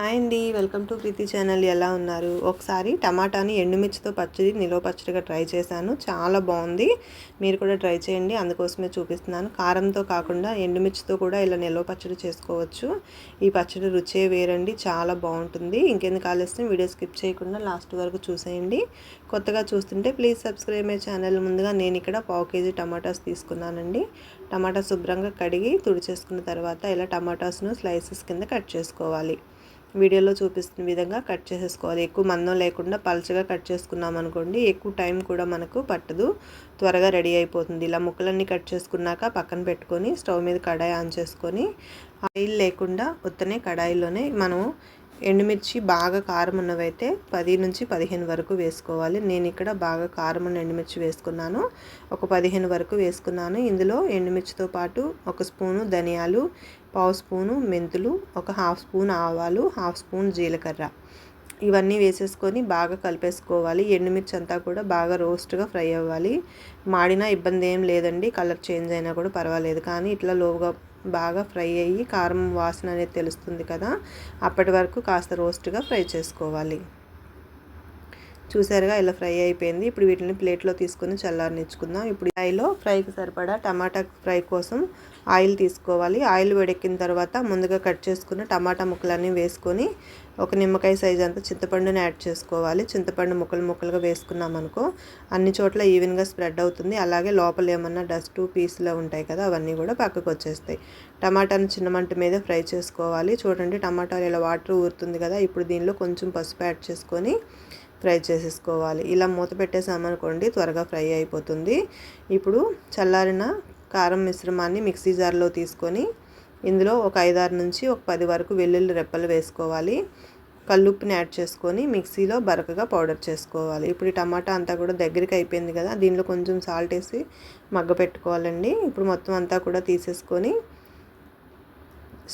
Hi అండి welcome to Preethi channel. ఎలా ఉన్నారు? ఒకసారి టమాటాని ఎండుమిర్చితో పచ్చడి నిలువ పచ్చడిగా ట్రై చేశాను. చాలా బాగుంది. మీరు కూడా ట్రై చేయండి. అందుకోసమే చూపిస్తున్నాను. కారంతో కాకుండా ఎండుమిర్చితో కూడా ఇలా నిలువ పచ్చడి చేసుకోవచ్చు. ఈ పచ్చడి రుచే వేరండి. చాలా బాగుంటుంది. ఇంకెందుకు ఆలస్యం? వీడియో స్కిప్ చేయకుండా లాస్ట్ వరకు చూసేయండి. కొత్తగా చూస్తుంటే ప్లీజ్ సబ్స్క్రైబ్ మై ఛానల్. ముందుగా నేను ఇక్కడ పావు కేజీ టమాటాస్ తీసుకున్నానండి. టమాటా శుభ్రంగా కడిగి తుడిచేసుకున్న తర్వాత ఇలా టమాటాస్ను స్లైసెస్ కింద కట్ చేసుకోవాలి. వీడియోలో చూపిస్తున్న విధంగా కట్ చేసేసుకోవాలి. ఎక్కువ మందం లేకుండా పలచగా కట్ చేసుకున్నాం అనుకోండి ఎక్కువ టైం కూడా మనకు పట్టదు. త్వరగా రెడీ అయిపోతుంది. ఇలా ముక్కలన్నీ కట్ చేసుకున్నాక పక్కన పెట్టుకొని స్టవ్ మీద కడాయి ఆన్ చేసుకొని ఆయిల్ లేకుండా ఉత్తనే కడాయిలోనే మనం ఎండుమిర్చి బాగా కారం ఉన్నవైతే పది నుంచి పదిహేను వరకు వేసుకోవాలి. నేను ఇక్కడ బాగా కారం ఉన్న ఎండుమిర్చి వేసుకున్నాను. ఒక పదిహేను వరకు వేసుకున్నాను. ఇందులో ఎండుమిర్చితో పాటు ఒక స్పూను ధనియాలు పావు స్పూను మెంతులు ఒక హాఫ్ స్పూన్ ఆవాలు హాఫ్ స్పూన్ జీలకర్ర. ఇవన్నీ వేసేసుకొని బాగా కలిపేసుకోవాలి. ఎండుమిర్చి అంతా కూడా బాగా రోస్ట్గా ఫ్రై అవ్వాలి. మాడినా ఇబ్బంది ఏం లేదండి. కలర్ చేంజ్ అయినా కూడా పర్వాలేదు. కానీ ఇట్లా లోగా బాగా ఫ్రై అయ్యి కారం వాసన అనేది తెలుస్తుంది కదా అప్పటి వరకు కాస్త రోస్ట్గా ఫ్రై చేసుకోవాలి. చూసారుగా ఇలా ఫ్రై అయిపోయింది. ఇప్పుడు వీటిని ప్లేట్లో తీసుకొని చల్లారనిచ్చుకుందాం. ఇప్పుడు ఫ్రైలో ఫ్రైకి సరిపడా టమాటా ఫ్రై కోసం ఆయిల్ తీసుకోవాలి. ఆయిల్ వేడెక్కిన తర్వాత ముందుగా కట్ చేసుకున్న టమాటా ముక్కలన్నీ వేసుకొని ఒక నిమ్మకాయ సైజ్ అంతా చింతపండుని యాడ్ చేసుకోవాలి. చింతపండు ముక్కలు ముక్కలుగా వేసుకున్నాం అనుకో అన్ని చోట్ల ఈవెన్గా స్ప్రెడ్ అవుతుంది. అలాగే లోపల ఏమన్నా డస్ట్ పీస్లో ఉంటాయి కదా అవన్నీ కూడా పక్కకు వచ్చేస్తాయి. టమాటాను చిన్న మంట మీద ఫ్రై చేసుకోవాలి. చూడండి టమాటాలు ఇలా వాటర్ ఊరుతుంది కదా ఇప్పుడు దీనిలో కొంచెం పసుపు యాడ్ చేసుకొని ఫ్రై చేసేసుకోవాలి. ఇలా మూత పెట్టేసామనుకోండి త్వరగా ఫ్రై అయిపోతుంది. ఇప్పుడు చల్లారిన కారం మిశ్రమాన్ని మిక్సీ జార్లో తీసుకొని ఇందులో ఒక ఐదారు నుంచి ఒక పది వరకు వెల్లుల్లి రెప్పలు వేసుకోవాలి. కల్లుప్పుని యాడ్ చేసుకొని మిక్సీలో బరకగా పౌడర్ చేసుకోవాలి. ఇప్పుడు ఈ టమాటా అంతా కూడా దగ్గరికి అయిపోయింది కదా దీనిలో కొంచెం సాల్ట్ వేసి మగ్గ పెట్టుకోవాలండి. ఇప్పుడు మొత్తం అంతా కూడా తీసేసుకొని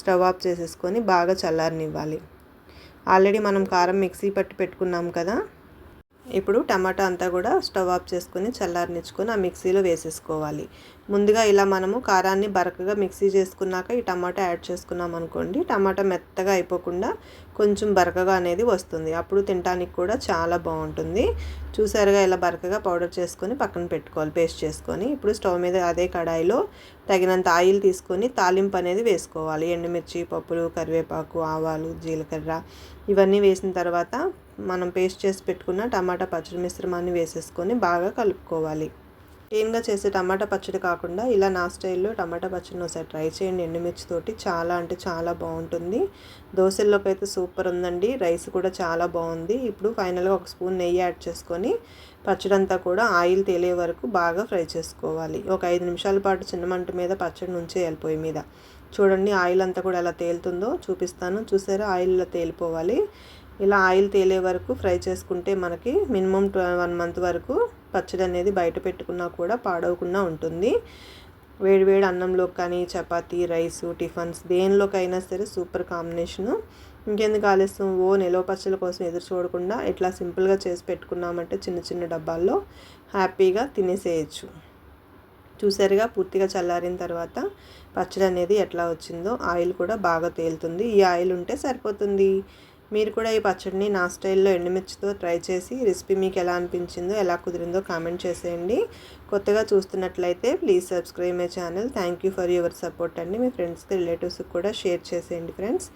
స్టవ్ ఆఫ్ చేసేసుకొని బాగా చల్లారనివ్వాలి. ఆల్రెడీ మనం కారం మిక్సీ పట్టి పెట్టుకున్నాం కదా ఇప్పుడు టమాటా అంతా కూడా స్టవ్ ఆఫ్ చేసుకొని చల్లారనిచ్చుకొని ఆ మిక్సీలో వేసేసుకోవాలి. ముందుగా ఇలా మనము కారాన్ని బరకగా మిక్సీ చేసుకున్నాక ఈ టమాటా యాడ్ చేసుకున్నాం అనుకోండి టమాటా మెత్తగా అయిపోకుండా కొంచెం బరకగా అనేది వస్తుంది. అప్పుడు తినడానికి కూడా చాలా బాగుంటుంది. చూసారుగా ఇలా బరకగా పౌడర్ చేసుకొని పక్కన పెట్టుకోవాలి పేస్ట్ చేసుకొని. ఇప్పుడు స్టవ్ మీద అదే కడాయిలో తగినంత ఆయిల్ తీసుకొని తాలింపు అనేది వేసుకోవాలి. ఎండుమిర్చి పప్పులు కరివేపాకు ఆవాలు జీలకర్ర ఇవన్నీ వేసిన తర్వాత మనం పేస్ట్ చేసి పెట్టుకున్న టమాటా పచ్చడి మిశ్రమాన్ని వేసేసుకొని బాగా కలుపుకోవాలి. ప్లెయిన్గా చేసే టమాటా పచ్చడి కాకుండా ఇలా నా స్టైల్లో టమాటా పచ్చడిని ఒకసారి ట్రై చేయండి. ఎండుమిర్చితోటి చాలా అంటే చాలా బాగుంటుంది. దోశల్లోకి అయితే సూపర్ ఉందండి. రైస్ కూడా చాలా బాగుంది. ఇప్పుడు ఫైనల్గా ఒక స్పూన్ నెయ్యి యాడ్ చేసుకొని పచ్చడి అంతా కూడా ఆయిల్ తేలే వరకు బాగా ఫ్రై చేసుకోవాలి. ఒక ఐదు నిమిషాల పాటు చిన్న మంట మీద పచ్చడి నుంచే వెళ్ళిపోయి మీద. చూడండి ఆయిల్ అంతా కూడా ఎలా తేలుతుందో చూపిస్తాను. చూసారా? ఆయిల్ ఇలా తేలిపోవాలి. ఇలా ఆయిల్ తేలే వరకు ఫ్రై చేసుకుంటే మనకి మినిమం వన్ మంత్ వరకు పచ్చడి అనేది బయట పెట్టుకున్నా కూడా పాడవకుండా ఉంటుంది. వేడివేడి అన్నంలో కానీ చపాతీ రైస్ టిఫన్స్ దేనిలోకైనా సరే సూపర్ కాంబినేషను. ఇంకెందుకు ఆలస్యం? ఓ నిలవ పచ్చల కోసం ఎదురు చూడకుండా ఇట్లా సింపుల్గా చేసి పెట్టుకున్నామంటే చిన్న చిన్న డబ్బాల్లో హ్యాపీగా తినేసేయచ్చు. చూసారుగా పూర్తిగా చల్లారిన తర్వాత పచ్చడి అనేది ఎట్లా వచ్చిందో ఆయిల్ కూడా బాగా తేలుతుంది. ఈ ఆయిల్ ఉంటే సరిపోతుంది. మీరు కూడా ఈ పచ్చడిని నా స్టైల్లో ఎండుమిర్చితో ట్రై చేసి రెసిపీ మీకు ఎలా అనిపించిందో ఎలా కుదిరిందో కామెంట్ చేసేయండి. కొత్తగా చూస్తున్నట్లయితే please subscribe my channel. Thank you for your support అండి. మీ ఫ్రెండ్స్కి రిలేటివ్స్కి కూడా షేర్ చేసేయండి friends.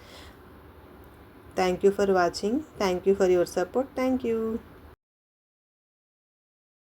Thank you for watching. Thank you for your support. Thank you.